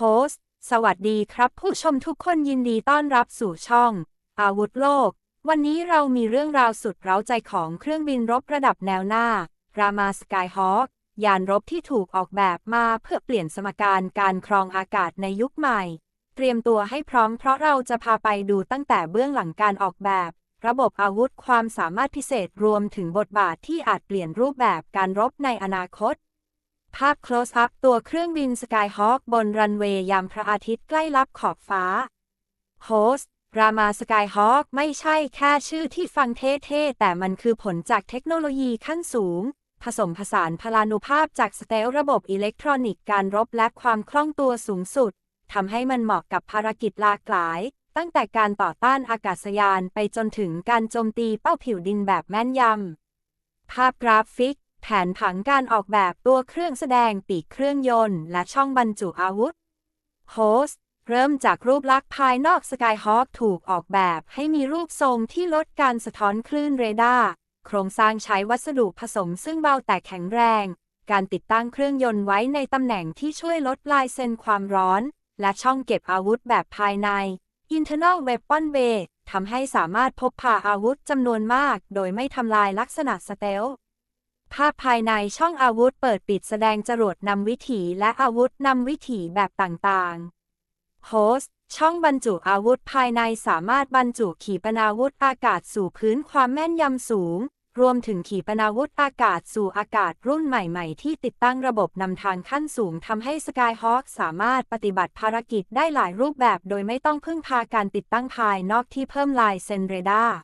โฮสต์ สวัสดีครับ ผู้ชมทุกคนยินดีต้อนรับสู่ช่อง อาวุธโลก วันนี้เรามีเรื่องราวสุดเร้าใจของเครื่องบินรบระดับแนวหน้า รามาสกายฮอ k ยานรบที่ถูกออกแบบมาเพื่อเปลี่ยนสมการการครองอากาศในยุคใหม่ เตรียมตัวให้พร้อมเพราะเราจะพาไปดูตั้งแต่เบื้องหลังการออกแบบ ระบบอาวุธความสามารถพิเศษรวมถึงบทบาทที่อาจเปลี่ยนรูปแบบการรบในอนาคต ภาพ close up ตัวเครื่องบิน Skyhawk บนรันเวย์ยามพระอาทิตย์ใกล้ลับขอบฟ้า โฮสต์รามา Skyhawk ไม่ใช่แค่ชื่อที่ฟังเท่ๆ แต่มันคือผลจากเทคโนโลยีขั้นสูง ผสมผสานพลานุภาพจากสเตลระบบอิเล็กทรอนิกส์การรบและความคล่องตัวสูงสุดทำให้มันเหมาะกับภารกิจหลากหลาย ตั้งแต่การต่อต้านอากาศยานไปจนถึงการโจมตีเป้าผิวดินแบบแม่นยำภาพกราฟิก แผนผังการออกแบบตัวเครื่องแสดงปีกเครื่องยนต์ และช่องบรรจุอาวุธ โฮสต์เริ่มจากรูปลักษณ์ภายนอก Skyhawk ถูกออกแบบให้มีรูปทรงที่ลดการสะท้อนคลื่นเรดาร์ โครงสร้างใช้วัสดุผสมซึ่งเบาแต่แข็งแรง การติดตั้งเครื่องยนต์ไว้ในตำแหน่งที่ช่วยลดลายเส้นความร้อน และช่องเก็บอาวุธแบบภายใน Internal Weapon Bay ทำให้สามารถพบพาอาวุธจำนวนมาก โดยไม่ทำลายลักษณะสเตล ภาพภายในช่องอาวุธเปิดปิดแสดงจรวดนำวิถีและอาวุธนำวิถีแบบต่างๆ โฮสต์ช่องบรรจุอาวุธภายในสามารถบรรจุขีปนาวุธอากาศสู่พื้นความแม่นยำสูง รวมถึงขีปนาวุธอากาศสู่อากาศรุ่นใหม่ๆ ที่ติดตั้งระบบนำทางขั้นสูงทำให้ Skyhawk สามารถปฏิบัติภารกิจได้หลายรูปแบบ โดยไม่ต้องพึ่งพาการติดตั้งภายนอกที่เพิ่มลายเซนเรดาร์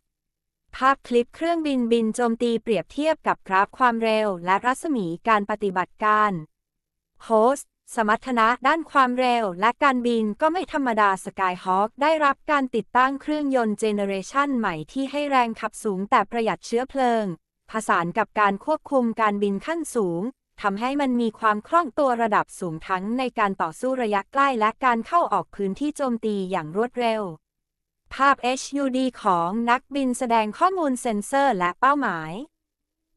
ภาพคลิปเครื่องบินบินโจมตีเปรียบเทียบกับกราฟความเร็ว และรัศมีการปฏิบัติการ โฮสต์สมรรถนะด้านความเร็วและการบินก็ไม่ธรรมดา Skyhawk ได้รับการติดตั้งเครื่องยนต์เจเนเรชันใหม่ที่ให้แรงขับสูงแต่ประหยัดเชื้อเพลิง ผสานกับการควบคุมการบินขั้นสูงทำให้มันมีความคล่องตัวระดับสูงทั้งในการต่อสู้ระยะใกล้และการเข้าออกพื้นที่โจมตีอย่างรวดเร็ว ภาพ HUD ของนักบินแสดงข้อมูลเซ็นเซอร์และเป้าหมาย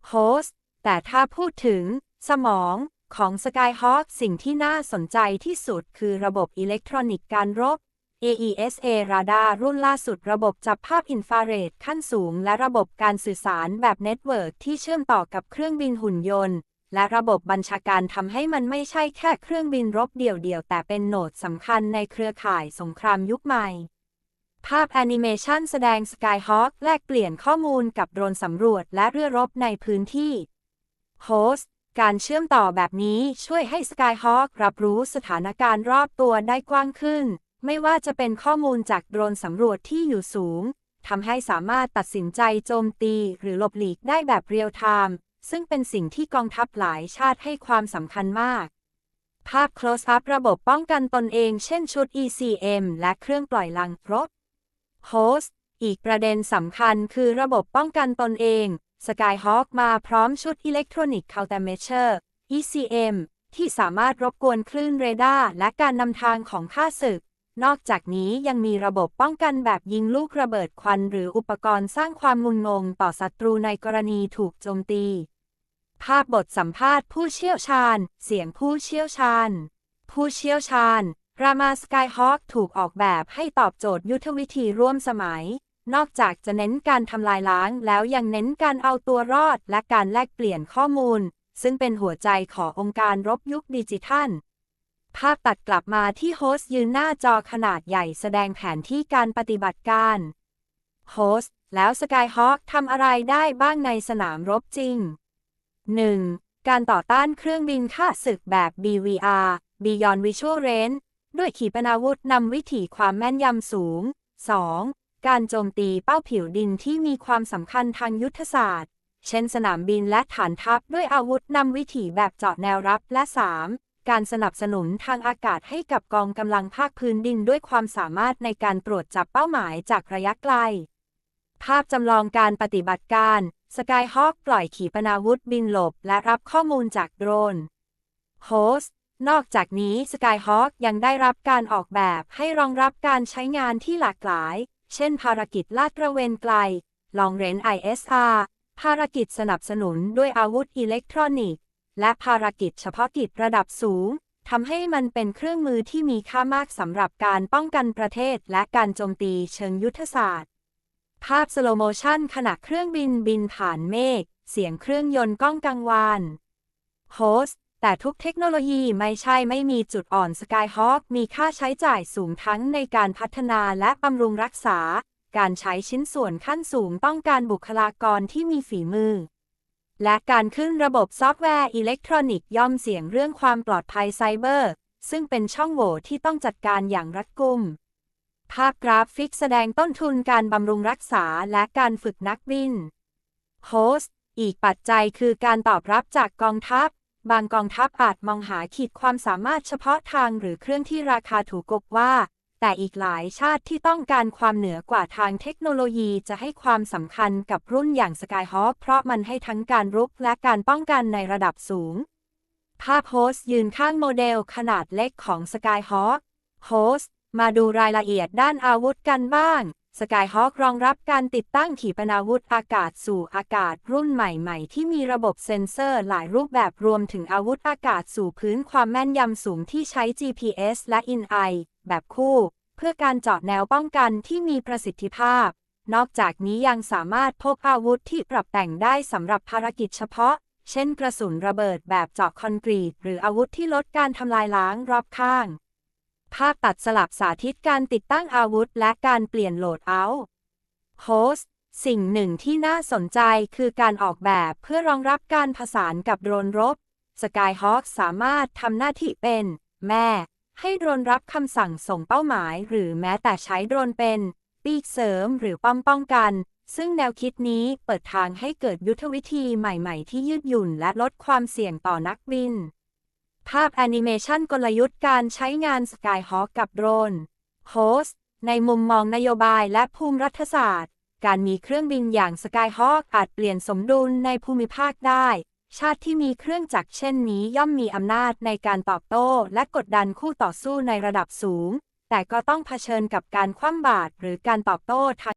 โฮสต์แต่ถ้าพูดถึง สมองของ Skyhawk สิ่งที่น่าสนใจที่สุดคือระบบอิเล็กทรอนิกส์การรบ AESA ราดารุ่นล่าสุดระบบจับภาพอินฟราเรดขั้นสูง และระบบการสื่อสารแบบเน็ตเวิร์กที่เชื่อมต่อกับเครื่องบินหุ่นยนต์ และระบบบัญชาการทำให้มันไม่ใช่แค่เครื่องบินรบเดี่ยวๆแต่เป็นโหนดสำคัญในเครือข่ายสงครามยุคใหม่ ภาพแอนิเมชันแสดง Skyhawk แลกเปลี่ยนข้อมูลกับโดรนสำรวจและเรือรบในพื้นที่โฮสต์การเชื่อมต่อแบบนี้ช่วยให้ Skyhawk รับรู้สถานการณ์รอบตัวได้กว้างขึ้น ไม่ว่าจะเป็นข้อมูลจากโดรนสำรวจที่อยู่สูงทำให้สามารถตัดสินใจโจมตีหรือหลบหลีกได้แบบเรียลไทม์ซึ่งเป็นสิ่งที่กองทัพหลายชาติให้ความสำคัญมาก ภาพ close up ระบบป้องกันตนเองเช่นชุด ECM และเครื่องปล่อยลังรบ โฮสต์ อีกประเด็นสำคัญคือระบบป้องกันตนเอง Skyhawk มาพร้อมชุด Electronic Countermeasure ECM ที่สามารถรบกวนคลื่นเรดาร์และการนำทางของข้าศึก นอกจากนี้ยังมีระบบป้องกันแบบยิงลูกระเบิดควัน หรืออุปกรณ์สร้างความงุนงงต่อศัตรูในกรณีถูกโจมตี ภาพบทสัมภาษณ์ผู้เชี่ยวชาญ เสียงผู้เชี่ยวชาญ ผู้เชี่ยวชาญ รามาสกายฮอ k ถูกออกแบบให้ตอบโจทย์ยุทธวิธีร่วมสมัย นอกจากจะเน้นการทำลายล้างแล้วยังเน้นการเอาตัวรอดและการแลกเปลี่ยนข้อมูล ซึ่งเป็นหัวใจขององค์การรบยุคดิจิทัล ภาพตัดกลับมาที่โฮสต์ยืนหน้าจอขนาดใหญ่แสดงแผนที่การปฏิบัติการโฮสต์แล้ว Skyhawk ทำอะไรได้บ้างในสนามรบจริง 1. การต่อต้านเครื่องบินฆ่าศึกแบบ BVR Beyond Visual Range ด้วยขีปนาวุธนำวิถีความแม่นยำสูง 2. การโจมตีเป้าผิวดินที่มีความสำคัญทางยุทธศาสตร์ เช่นสนามบินและฐานทัพด้วยอาวุธนำวิถีแบบเจาะแนวรับและ 3. การสนับสนุนทางอากาศให้กับกองกำลังภาคพื้นดินด้วยความสามารถในการตรวจจับเป้าหมายจากระยะไกล ภาพจำลองการปฏิบัติการ Skyhawk ปล่อยขีปนาวุธบินหลบและรับข้อมูลจากโดรนโฮสต นอกจากนี้ Skyhawk ยังได้รับการออกแบบให้รองรับการใช้งานที่หลากหลาย เช่น ภารกิจลาดตระเวนไกลลองเรน ISR ภารกิจสนับสนุนด้วยอาวุธอิเล็กทรอนิกส์ และภารกิจเฉพาะกิจระดับสูงทำให้มันเป็นเครื่องมือที่มีค่ามากสำหรับการป้องกันประเทศและการโจมตีเชิงยุทธศาสตร์ ภาพสโลโมชันขณะเครื่องบินบินผ่านเมฆ เสียงเครื่องยนต์ก้องกังวานโฮสต์ แต่ทุกเทคโนโลยีไม่ใช่ไม่มีจุดอ่อน Skyhawk มีค่าใช้จ่ายสูงทั้งในการพัฒนาและบำรุงรักษา การใช้ชิ้นส่วนขั้นสูงต้องการบุคลากรที่มีฝีมือ และการขึ้นระบบซอฟต์แวร์อิเล็กทรอนิกส์ย่อมเสี่ยงเรื่องความปลอดภัยไซเบอร์ ซึ่งเป็นช่องโหว่ที่ต้องจัดการอย่างรัดกุม ภาพกราฟิกแสดงต้นทุนการบำรุงรักษาและการฝึกนักบิน โฮสต์อีกปัจจัยคือการตอบรับจากกองทัพ บางกองทัพอาจมองหาขีดความสามารถเฉพาะทางหรือเครื่องที่ราคาถูกกกว่า แต่อีกหลายชาติที่ต้องการความเหนือกว่าทางเทคโนโลยีจะให้ความสำคัญกับรุ่นอย่าง Skyhawk เพราะมันให้ทั้งการรุกและการป้องกันในระดับสูง ภาพโฮสยืนข้างโมเดลขนาดเล็กของ Skyhawk โฮสมาดูรายละเอียดด้านอาวุธกันบ้าง Skyhawk รองรับการติดตั้งขีปนาวุธอากาศสู่อากาศรุ่นใหม่ๆ ที่มีระบบเซ็นเซอร์หลายรูปแบบรวมถึงอาวุธอากาศสู่พื้นความแม่นยำสูงที่ใช้ GPS และ In-Eye แบบคู่ เพื่อการเจาะแนวป้องกันที่มีประสิทธิภาพ นอกจากนี้ยังสามารถพกอาวุธที่ปรับแต่งได้สำหรับภารกิจเฉพาะ เช่นกระสุนระเบิดแบบเจาะคอนกรีต หรืออาวุธที่ลดการทำลายล้างรอบข้าง ภาพตัดสลับสาธิตการติดตั้งอาวุธและการเปลี่ยนโหลดเอาท์โฮสสิ่งหนึ่งที่น่าสนใจคือการออกแบบเพื่อรองรับการผสานกับโดรนรบ Skyhawk สามารถทำหน้าที่เป็น แม่ ให้โดรนรับคำสั่งส่งเป้าหมาย หรือแม้แต่ใช้โดรนเป็น ปีกเสริมหรือป้อมป้องกัน ซึ่งแนวคิดนี้เปิดทางให้เกิดยุทธวิธีใหม่ๆ ที่ยืดหยุ่นและลดความเสี่ยงต่อนักบิน ภาพแอนิเมชันกลยุทธ์การใช้งาน Skyhawk กับโดรนโฮสในมุมมองนโยบายและภูมิรัฐศาสตร์ การมีเครื่องบินอย่าง Skyhawk อาจเปลี่ยนสมดุลในภูมิภาคได้ ชาติที่มีเครื่องจักรเช่นนี้ย่อมมีอำนาจในการตอบโต้และกดดันคู่ต่อสู้ในระดับสูง แต่ก็ต้องเผชิญกับการคว่ำบาตรหรือการตอบโต้ทาง